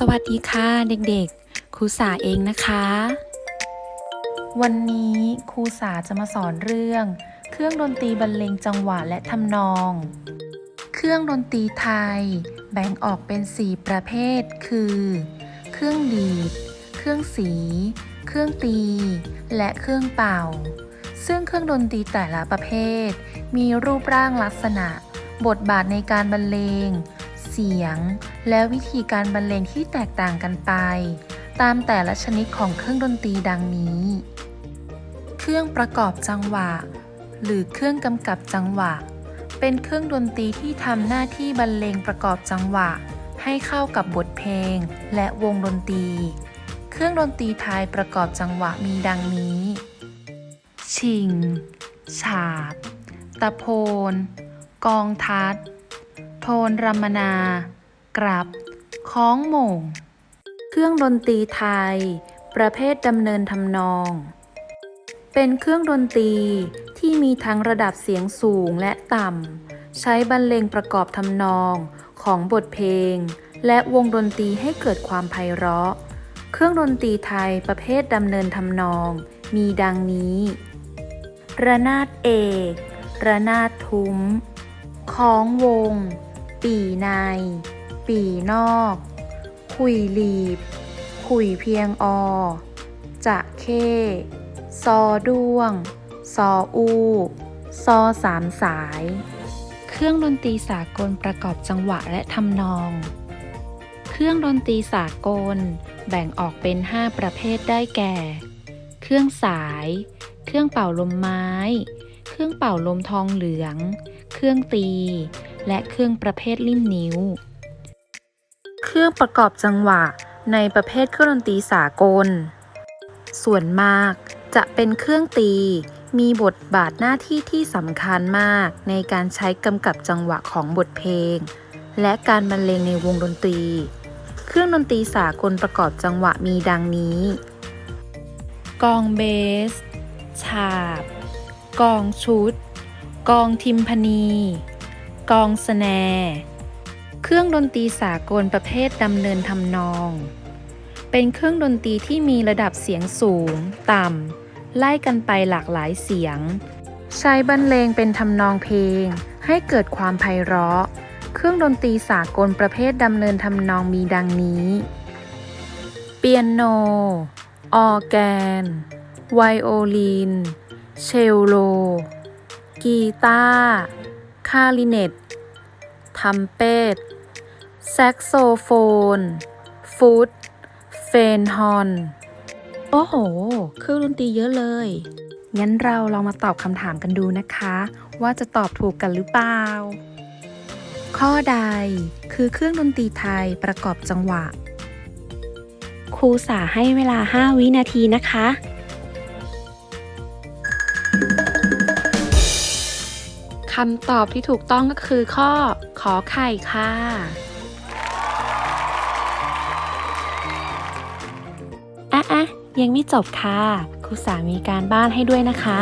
สวัสดีค่ะเด็กๆ ครูสาเองนะคะ วันนี้ครูสาจะมาสอนเรื่อง เครื่องดนตรีบรรเลงจังหวะและทำนอง เครื่องดนตรีไทย แบ่งออกเป็น 4 ประเภท คือ เครื่องดีด เครื่องสี เครื่องตี และเครื่องเป่า ซึ่งเครื่องดนตรีแต่ละประเภท มีรูปร่างลักษณะ บทบาทในการบรรเลง เสียง และวิธีการบรรเลงที่แตกต่างกันไป ตามแต่ละชนิดของเครื่องดนตรีดังนี้ เครื่องประกอบจังหวะ หรือเครื่องกำกับจังหวะ เป็นเครื่องดนตรีที่ทำหน้าที่บรรเลงประกอบจังหวะ ให้เข้ากับบทเพลง และวงดนตรี เครื่องดนตรีไทยประกอบจังหวะมีดังนี้ ชิง ฉาบ ตะโพน กองทัด โทนรำมนา กรับ ค้องโมง เครื่องดนตรีไทย ประเภทดำเนินทำนอง เป็นเครื่องดนตรีที่มีทั้งระดับเสียงสูงและต่ำ ใช้บรรเลงประกอบทำนองของบทเพลง และวงดนตรีให้เกิดความไพเราะ เครื่องดนตรีไทยประเภทดำเนินทำนอง มีดังนี้ ระนาดเอก ระนาดทุ้มคล้องวง ปีใน ปีนอกขุยหลีบขุยเพียงอ จะเข้ ซอด้วง ซออูซอสามสาย เครื่องดนตรีสากลประกอบจังหวะและทำนอง เครื่องดนตรีสากล แบ่งออกเป็น 5 ประเภทได้แก่ เครื่องสาย เครื่องเป่าลมไม้ เครื่องเป่าลมทองเหลือง เครื่องตี และเครื่องประเภทลิ่มนิ้ว เครื่องประกอบจังหวะในประเภทเครื่องดนตรีสากล ส่วนมากจะเป็นเครื่องตี มีบทบาทหน้าที่ที่สำคัญมากในการใช้กำกับจังหวะของบทเพลง และการบรรเลงในวงดนตรี เครื่องดนตรีสากลประกอบจังหวะมีดังนี้ กองเบส ฉาบ กองชุด กองทิมพนี กองสแน เครื่องดนตรีสากลประเภทดำเนินทำนอง เป็นเครื่องดนตรีที่มีระดับเสียงสูง ต่ำ ไล่กันไปหลากหลายเสียง ใช้บรรเลงเป็นทำนองเพลง ให้เกิดความไพเราะ เครื่องดนตรีสากลประเภทดำเนินทำนองมีดังนี้ เปียโน ออแกน ไวโอลิน เชลโล กีตาร์ คาริเนตทัมเป็ตแซกโซโฟน ฟุตเฟนฮอน โอ้โห เครื่องดนตรีเยอะเลย งั้นเราลองมาตอบคำถามกันดูนะคะ ว่าจะตอบถูกกันหรือเปล่า ข้อใดคือเครื่องดนตรีไทยประกอบจังหวะ ครูสาให้เวลา 5 วินาทีนะคะ คำตอบที่ถูกต้องก็คือข้อ ขอไข่ค่ะ อะอะยังไม่จบค่ะครูสามีการบ้านให้ด้วยนะคะ